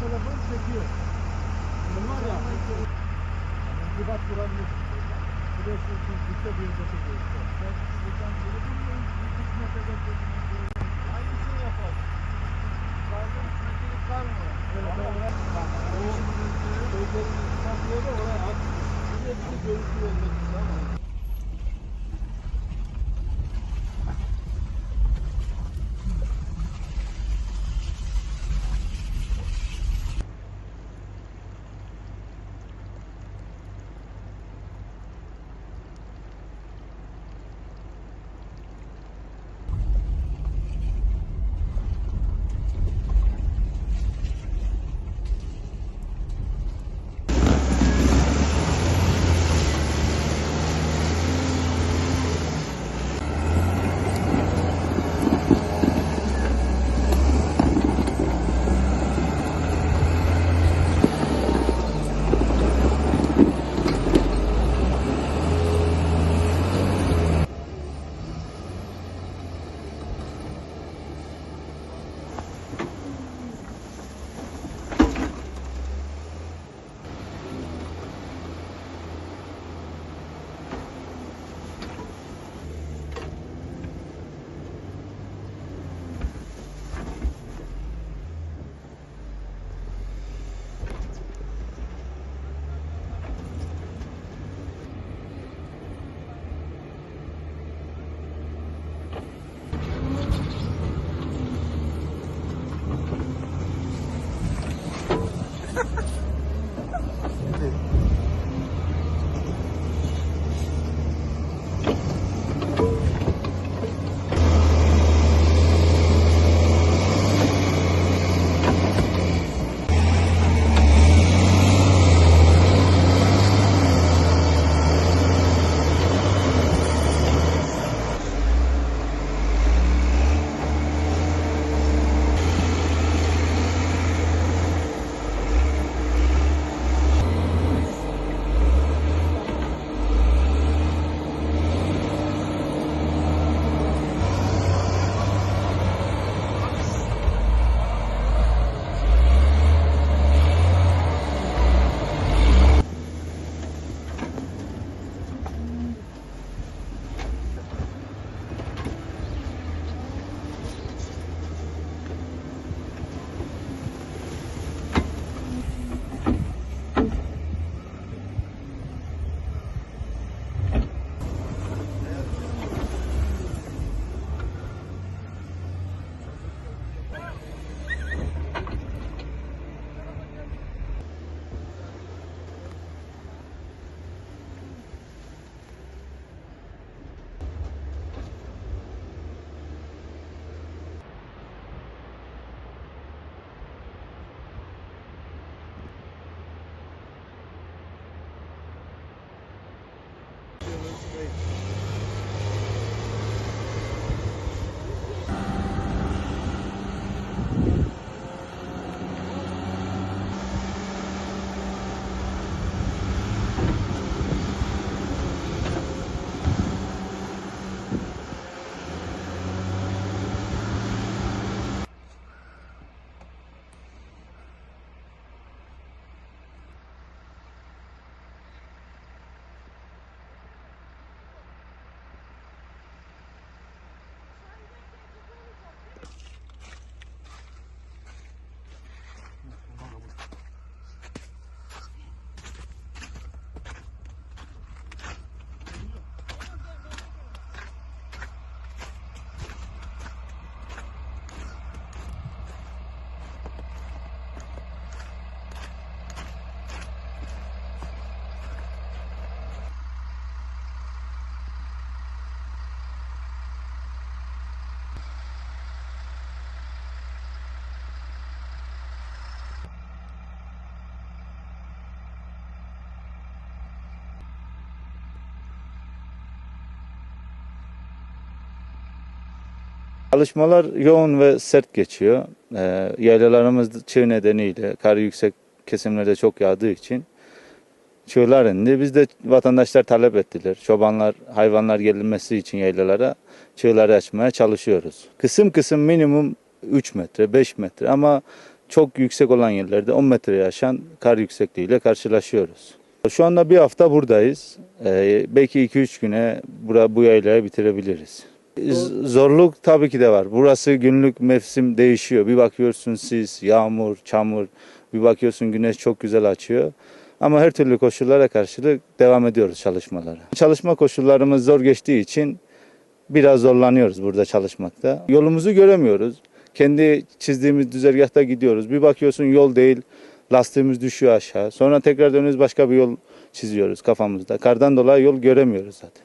telefon çekiyor. Bunlar ya. İntibat kuramıyor. Biliyorsunuz siz dikte bir yerde çekiyorsunuz. Ben geçen telefonla üç Çalışmalar yoğun ve sert geçiyor. Ee, yaylalarımız çığ nedeniyle kar yüksek kesimlerde çok yağdığı için çığlar indi. Biz de vatandaşlar talep ettiler. Çobanlar, hayvanlar gelinmesi için yaylalara çığları açmaya çalışıyoruz. Kısım kısım minimum 3 metre, 5 metre ama çok yüksek olan yerlerde 10 metreye aşan kar yüksekliğiyle karşılaşıyoruz. Şu anda bir hafta buradayız. Ee, belki 2-3 güne bura, bu yaylayı bitirebiliriz. Zorluk tabii ki de var. Burası günlük mevsim değişiyor. Bir bakıyorsun sis, yağmur, çamur. Bir bakıyorsun güneş çok güzel açıyor. Ama her türlü koşullara karşılık devam ediyoruz çalışmalara. Çalışma koşullarımız zor geçtiği için biraz zorlanıyoruz burada çalışmakta. Yolumuzu göremiyoruz. Kendi çizdiğimiz düzergahta gidiyoruz. Bir bakıyorsun yol değil, lastiğimiz düşüyor aşağı. Sonra tekrar dönüyoruz başka bir yol çiziyoruz kafamızda. Kardan dolayı yol göremiyoruz zaten.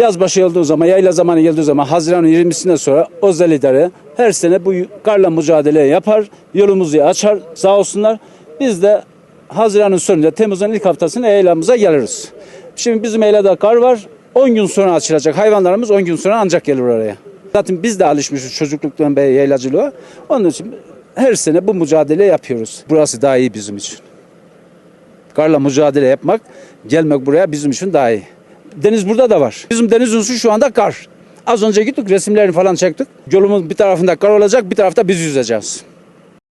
Yaz başı olduğu zaman, yayla zamanı geldiği zaman Haziran'ın 20'sinden sonra özel idare her sene bu karla mücadele yapar, yolumuzu açar sağ olsunlar. Biz de Haziran'ın sonunda Temmuz'un ilk haftasında yaylamıza geliriz. Şimdi bizim yaylada kar var. 10 gün sonra açılacak. Hayvanlarımız 10 gün sonra ancak gelir oraya. Zaten biz de alışmışız çocukluktan beri yaylacılığa. Onun için her sene bu mücadele yapıyoruz. Burası daha iyi bizim için. Karla mücadele yapmak, gelmek buraya bizim için daha iyi. Deniz burada da var. Bizim deniz ünsü şu anda kar. Az önce gittik resimlerini falan çektik. Yolumuz bir tarafında kar olacak bir tarafta biz yüzeceğiz.